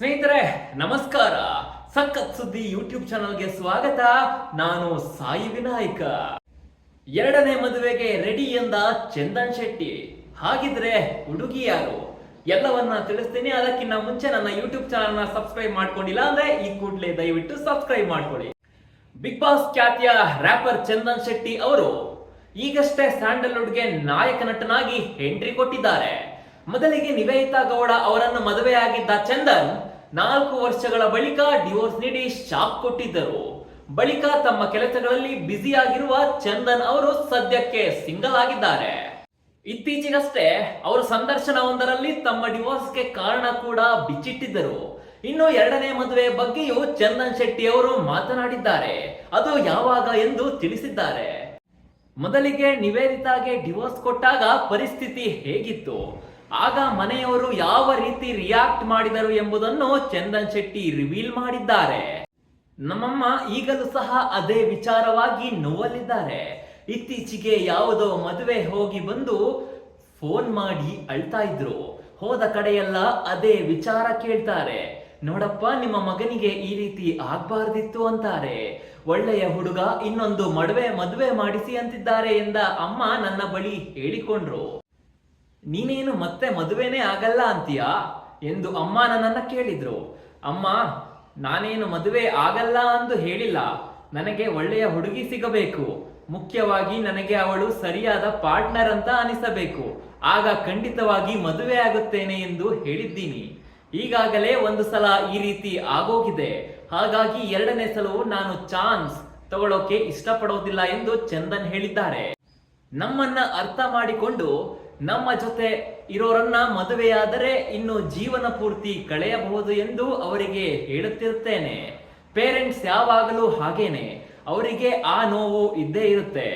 ಸ್ನೇಹಿತರೆ, ನಮಸ್ಕಾರ. ಸಖತ್ ಸುದ್ದಿ ಯೂಟ್ಯೂಬ್ ಚಾನಲ್ಗೆ ಸ್ವಾಗತ. ನಾನು ಸಾಯಿ ವಿನಾಯಕ. ಎರಡನೇ ಮದುವೆಗೆ ರೆಡಿ ಎಂದ ಚಂದನ್ ಶೆಟ್ಟಿ. ಹಾಗಿದ್ರೆ ಹುಡುಗಿ ಯಾರು? ಎಲ್ಲವನ್ನ ತಿಳಿಸ್ತೀನಿ. ಅದಕ್ಕಿಂತ ಮುಂಚೆ ನನ್ನ ಯೂಟ್ಯೂಬ್ ಚಾನಲ್ನ ಸಬ್ಸ್ಕ್ರೈಬ್ ಮಾಡ್ಕೊಂಡಿಲ್ಲ ಅಂದ್ರೆ ಈ ಕೂಡಲೇ ದಯವಿಟ್ಟು ಸಬ್ಸ್ಕ್ರೈಬ್ ಮಾಡ್ಕೊಳ್ಳಿ. ಬಿಗ್ ಬಾಸ್ ಖ್ಯಾತಿಯ ರ್ಯಾಪರ್ ಚಂದನ್ ಶೆಟ್ಟಿ ಅವರು ಈಗಷ್ಟೇ ಸ್ಯಾಂಡಲ್ವುಡ್ಗೆ ನಾಯಕ ನಟನಾಗಿ ಎಂಟ್ರಿ ಕೊಟ್ಟಿದ್ದಾರೆ. ಮೊದಲಿಗೆ ನಿವೇದಿತಾ ಗೌಡ ಅವರನ್ನು ಮದುವೆಯಾಗಿದ್ದ ಚಂದನ್ ನಾಲ್ಕು ವರ್ಷಗಳ ಬಳಿಕ ಡಿವೋರ್ಸ್ ನೀಡಿ ಶಾಕ್ ಕೊಟ್ಟಿದ್ದರು. ಬಳಿಕ ತಮ್ಮ ಕೆಲಸಗಳಲ್ಲಿ ಬ್ಯುಸಿಯಾಗಿರುವ ಚಂದನ್ ಅವರು ಸದ್ಯಕ್ಕೆ ಸಿಂಗಲ್ ಆಗಿದ್ದಾರೆ. ಇತ್ತೀಚೆಗಷ್ಟೇ ಅವರು ಸಂದರ್ಶನವೊಂದರಲ್ಲಿ ತಮ್ಮ ಡಿವೋರ್ಸ್ಗೆ ಕಾರಣ ಕೂಡ ಬಿಚ್ಚಿಟ್ಟಿದ್ದರು. ಇನ್ನು ಎರಡನೇ ಮದುವೆ ಬಗ್ಗೆಯೂ ಚಂದನ್ ಶೆಟ್ಟಿ ಅವರು ಮಾತನಾಡಿದ್ದಾರೆ. ಅದು ಯಾವಾಗ ಎಂದು ತಿಳಿಸಿದ್ದಾರೆ. ಮೊದಲಿಗೆ ನಿವೇದಿತಾಗೆ ಡಿವೋರ್ಸ್ ಕೊಟ್ಟಾಗ ಪರಿಸ್ಥಿತಿ ಹೇಗಿತ್ತು? ಆಗ ಮನೆಯವರು ಯಾವ ರೀತಿ ರಿಯಾಕ್ಟ್ ಮಾಡಿದರು ಎಂಬುದನ್ನು ಚಂದನ್ ಶೆಟ್ಟಿ ರಿವೀಲ್ ಮಾಡಿದ್ದಾರೆ. ನಮ್ಮಮ್ಮ ಈಗಲೂ ಸಹ ಅದೇ ವಿಚಾರವಾಗಿ ನೋವಲ್ಲಿದ್ದಾರೆ. ಇತ್ತೀಚೆಗೆ ಯಾವುದೋ ಮದುವೆ ಹೋಗಿ ಬಂದು ಫೋನ್ ಮಾಡಿ ಅಳ್ತಾ ಇದ್ರು. ಹೋದ ಕಡೆಯೆಲ್ಲ ಅದೇ ವಿಚಾರ ಕೇಳ್ತಾರೆ. ನೋಡಪ್ಪ, ನಿಮ್ಮ ಮಗನಿಗೆ ಈ ರೀತಿ ಆಗ್ಬಾರ್ದಿತ್ತು ಅಂತಾರೆ. ಒಳ್ಳೆಯ ಹುಡುಗ ಇನ್ನೊಂದು ಮಡವೆ ಮದುವೆ ಮಾಡಿಸಿ ಅಂತಿದ್ದಾರೆ ಎಂದ ಅಮ್ಮ ನನ್ನ ಬಳಿ ಹೇಳಿಕೊಂಡ್ರು. ನೀನೇನು ಮತ್ತೆ ಮದುವೆನೇ ಆಗಲ್ಲ ಅಂತೀಯಾ? ಎಂದು ಅಮ್ಮ ನನ್ನನ್ನ ಕೇಳಿದ್ರು. ಅಮ್ಮ, ನಾನೇನು ಮದುವೆ ಆಗಲ್ಲ ಅಂದು ಹೇಳಿಲ್ಲ. ನನಗೆ ಒಳ್ಳೆಯ ಹುಡುಗಿ ಸಿಗಬೇಕು. ಮುಖ್ಯವಾಗಿ ನನಗೆ ಅವಳು ಸರಿಯಾದ ಪಾರ್ಟ್ನರ್ ಅಂತ ಅನಿಸಬೇಕು. ಆಗ ಖಂಡಿತವಾಗಿ ಮದುವೆ ಆಗುತ್ತೇನೆ ಎಂದು ಹೇಳಿದ್ದೀನಿ. ಈಗಾಗಲೇ ಒಂದು ಸಲ ಈ ರೀತಿ ಆಗೋಗಿದೆ. ಹಾಗಾಗಿ ಎರಡನೇ ಸಲವು ನಾನು ಚಾನ್ಸ್ ತಗೊಳ್ಳೋಕೆ ಇಷ್ಟಪಡೋದಿಲ್ಲ ಎಂದು ಚಂದನ್ ಹೇಳಿದ್ದಾರೆ. ನಮ್ಮನ್ನ ಅರ್ಥ ಮಾಡಿಕೊಂಡು ನಮ್ಮ ಜೊತೆ ಇರೋರನ್ನ ಮದುವೆಯಾದರೆ ಇನ್ನು ಜೀವನ ಪೂರ್ತಿ ಕಳೆಯಬಹುದು ಎಂದು ಅವರಿಗೆ ಹೇಳುತ್ತಿರುತ್ತೇನೆ. ಪೇರೆಂಟ್ಸ್ ಯಾವಾಗಲೂ ಹಾಗೇನೆ, ಅವರಿಗೆ ಆ ನೋವು ಇದ್ದೇ ಇರುತ್ತೆ.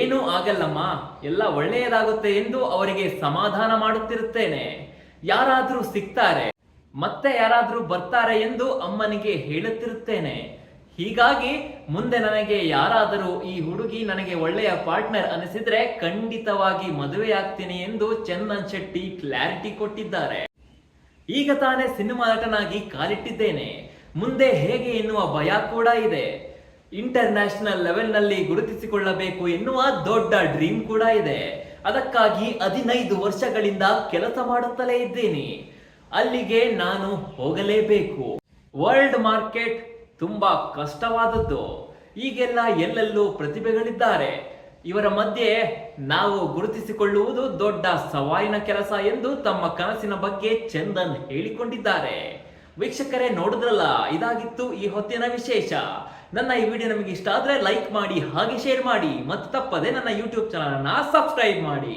ಏನೂ ಆಗಲ್ಲಮ್ಮ, ಎಲ್ಲ ಒಳ್ಳೆಯದಾಗುತ್ತೆ ಎಂದು ಅವರಿಗೆ ಸಮಾಧಾನ ಮಾಡುತ್ತಿರುತ್ತೇನೆ. ಯಾರಾದರೂ ಸಿಗ್ತಾರೆ ಮತ್ತೆ ಯಾರಾದರೂ ಬರ್ತಾರೆ ಎಂದು ಅಮ್ಮನಿಗೆ ಹೇಳುತ್ತಿರುತ್ತೇನೆ. ಹೀಗಾಗಿ ಮುಂದೆ ನನಗೆ ಯಾರಾದರೂ ಈ ಹುಡುಗಿ ನನಗೆ ಒಳ್ಳೆಯ ಪಾರ್ಟ್ನರ್ ಅನಿಸಿದ್ರೆ ಖಂಡಿತವಾಗಿ ಮದುವೆಯಾಗ್ತೀನಿ ಎಂದು ಚಂದನ್ ಶೆಟ್ಟಿ ಕ್ಲಾರಿಟಿ ಕೊಟ್ಟಿದ್ದಾರೆ. ಈಗ ತಾನೇ ಸಿನಿಮಾ ನಟನಾಗಿ ಕಾಲಿಟ್ಟಿದ್ದೇನೆ. ಮುಂದೆ ಹೇಗೆ ಎನ್ನುವ ಭಯ ಕೂಡ ಇದೆ. ಇಂಟರ್ ನ್ಯಾಷನಲ್ ಲೆವೆಲ್ನಲ್ಲಿ ಗುರುತಿಸಿಕೊಳ್ಳಬೇಕು ಎನ್ನುವ ದೊಡ್ಡ ಡ್ರೀಮ್ ಕೂಡ ಇದೆ. ಅದಕ್ಕಾಗಿ ಹದಿನೈದು ವರ್ಷಗಳಿಂದ ಕೆಲಸ ಮಾಡುತ್ತಲೇ ಇದ್ದೀನಿ. ಅಲ್ಲಿಗೆ ನಾನು ಹೋಗಲೇಬೇಕು. ವರ್ಲ್ಡ್ ಮಾರ್ಕೆಟ್ ತುಂಬಾ ಕಷ್ಟವಾದದ್ದು. ಈಗೆಲ್ಲ ಎಲ್ಲೆಲ್ಲೂ ಪ್ರತಿಭೆಗಳಿದ್ದಾರೆ. ಇವರ ಮಧ್ಯೆ ನಾವು ಗುರುತಿಸಿಕೊಳ್ಳುವುದು ದೊಡ್ಡ ಸವಾಲಿನ ಕೆಲಸ ಎಂದು ತಮ್ಮ ಕನಸಿನ ಬಗ್ಗೆ ಚಂದನ್ ಹೇಳಿಕೊಂಡಿದ್ದಾರೆ. ವೀಕ್ಷಕರೇ, ನೋಡಿದ್ರಲ್ಲ, ಇದಾಗಿತ್ತು ಈ ಹೊತ್ತಿನ ವಿಶೇಷ. ನನ್ನ ಈ ವಿಡಿಯೋ ನಿಮಗೆ ಇಷ್ಟ ಆದ್ರೆ ಲೈಕ್ ಮಾಡಿ, ಹಾಗೆ ಶೇರ್ ಮಾಡಿ, ಮತ್ತೆ ತಪ್ಪದೆ ನನ್ನ ಯೂಟ್ಯೂಬ್ ಚಾನಲ್ ಅನ್ನ ಸಬ್ಸ್ಕ್ರೈಬ್ ಮಾಡಿ.